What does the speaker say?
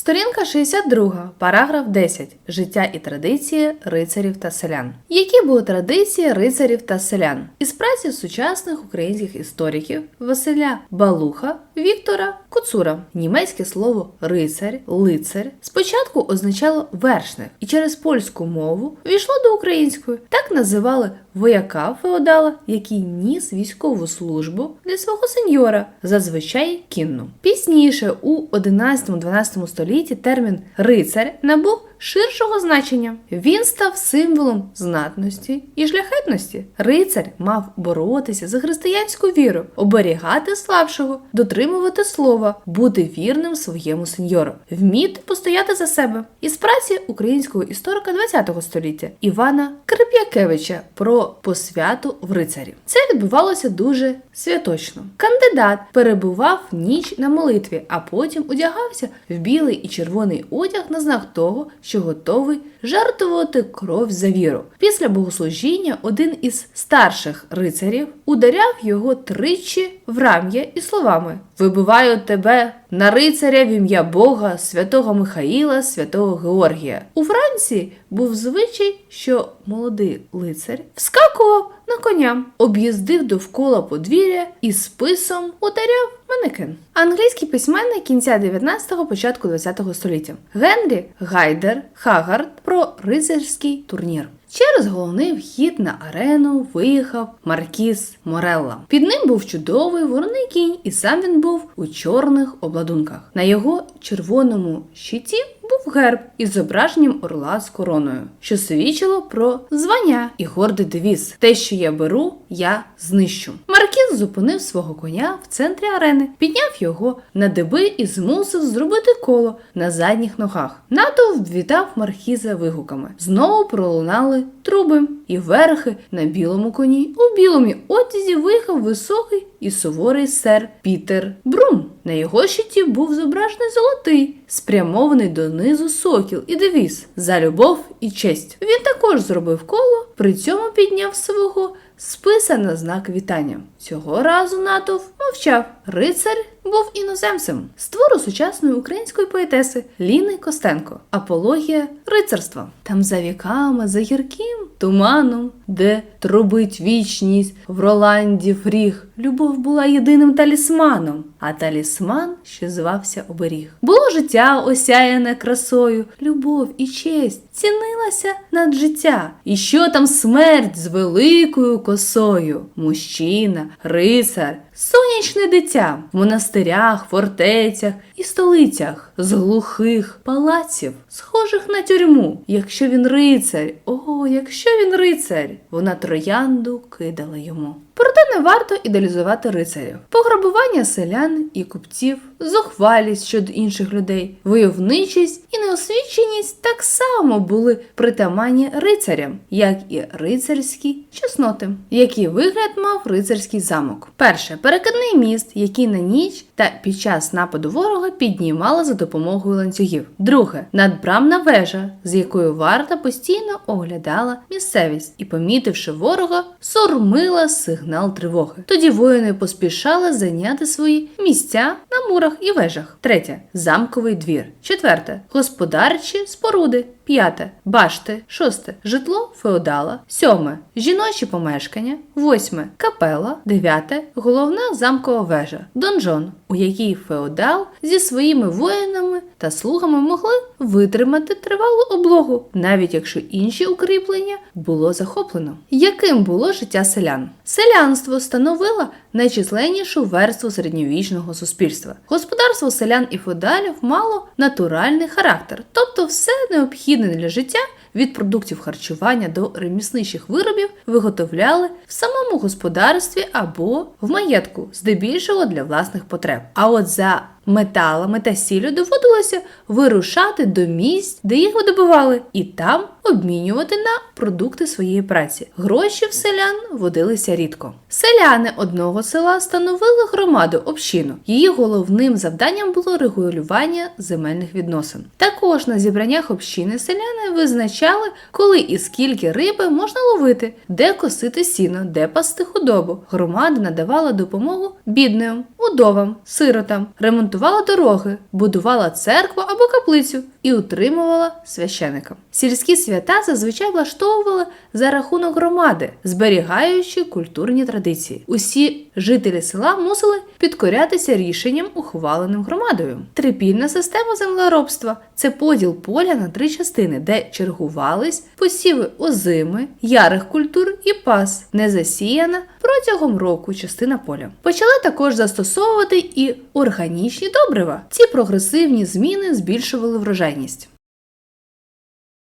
Сторінка 62, параграф 10. Життя і традиції рицарів та селян. Які були традиції рицарів та селян? Із праці сучасних українських істориків Василя Балуха, Віктора Куцура. Німецьке слово рицар, лицар спочатку означало вершник, і через польську мову війшло до української. Так називали вояка феодала, який ніс військову службу для свого сеньора, зазвичай кінну. Пізніше, у 11-12 столітті, термін рицар набув ширшого значення. Він став символом знатності і шляхетності. Рицар мав боротися за християнську віру, оберігати слабшого, дотримувати слова, бути вірним своєму сеньору, вміти постояти за себе. Із праці українського історика ХХ століття Івана Крип'якевича про посвяту в рицарі. Це відбувалося дуже святочно. Кандидат перебував ніч на молитві, а потім одягався в білий і червоний одяг на знак того, що готовий жертвувати кров за віру. Після богослужіння один із старших рицарів ударяв його тричі в рам'я і словами: Вибиваю тебе на рицаря в ім'я Бога, святого Михаїла, святого Георгія. У Франції був звичай, що молодий лицар вскакував на коня, об'їздив довкола подвір'я і списом ударяв манекен. Англійський письменник кінця 19-го, початку 20-го століття Генрі Гайдер Хагард про рицарський турнір. Через головний вхід на арену виїхав Маркіз Морелла. Під ним був чудовий вороний кінь, і сам він був у чорних обладунках. На його червоному щиті був герб із зображенням орла з короною, що свідчило про звання і гордий девіз. Те, що я беру, я знищу. Маркіз зупинив свого коня в центрі арени, підняв його на деби і змусив зробити коло на задніх ногах. Натовп вітав маркіза вигуками. Знову пролунали труби і верхи на білому коні. У білому одязі виїхав високий і суворий сер Пітер Брум. На його щиті був зображений золотий, спрямований донизу сокіл і девіз за любов і честь. Він також зробив коло, при цьому підняв свого списа на знак вітання. Цього разу натовп мовчав. Рицар був іноземцем з твору сучасної української поетеси Ліни Костенко. Апологія рицарства. Там за віками, за гірким туманом, де трубить вічність в Роланді фріг. Любов була єдиним талісманом, а талісман, що звався оберіг. Було життя осяяне красою, любов і честь цінилася над життя. І що там смерть з великою косою? Мужчина, рицар, сонячне дитя в монастирях, фортецях і столицях з глухих палаців, схожих на тюрму. Якщо він рицар, о, якщо він рицар, вона троянду кидала йому. Проте не варто ідеалізувати рицарів. Пограбування селян і купців, зухвалість щодо інших людей, войовничість і неосвіченість так само були притаманні рицарям, як і рицарські чесноти. Який вигляд мав рицарський замок? Перше перекидний міст, який на ніч та під час нападу ворога піднімали за допомогою ланцюгів. Друге надбрамна вежа, з якою варта постійно оглядала місцевість і, помітивши ворога, сурмила сигнал тривоги. Тоді воїни поспішали зайняти свої місця на мурах і вежах. Третє замковий двір. Четверте господарчі споруди. П'яте башти. Шосте житло феодала. Сьоме жіночі помешкання. Восьме капела. Дев'яте головна замкова вежа. Донжон, у якій феодал зі своїми воїнами та слугами могли витримати тривалу облогу, навіть якщо інші укріплення було захоплено. Яким було життя селян? Селянство становило найчисленнішу верству середньовічного суспільства. Господарство селян і феодалів мало натуральний характер, тобто все необхідне для життя. Від продуктів харчування до ремісничих виробів виготовляли в самому господарстві або в маєтку, здебільшого для власних потреб. А от за металами та сіллю доводилося вирушати до місць, де їх видобували, і там обмінювати на продукти своєї праці. Гроші в селян водилися рідко. Селяни одного села становили громаду общину. Її головним завданням було регулювання земельних відносин. Також на зібраннях общини селяни визначали, коли і скільки риби можна ловити, де косити сіно, де пасти худобу. Громада надавала допомогу бідним, удовам, сиротам, ремонтувала ремонтувала дороги, будувала церкву або каплицю і утримувала священика. Сільські свята зазвичай влаштовували за рахунок громади, зберігаючи культурні традиції. Усі жителі села мусили підкорятися рішенням, ухваленим громадою. Трипільна система землеробства це поділ поля на три частини, де чергувались посіви озими, ярих культур і пас, не засіяна протягом року частина поля. Почали також застосовувати і органічні добрива. Ці прогресивні зміни збільшували врожайність.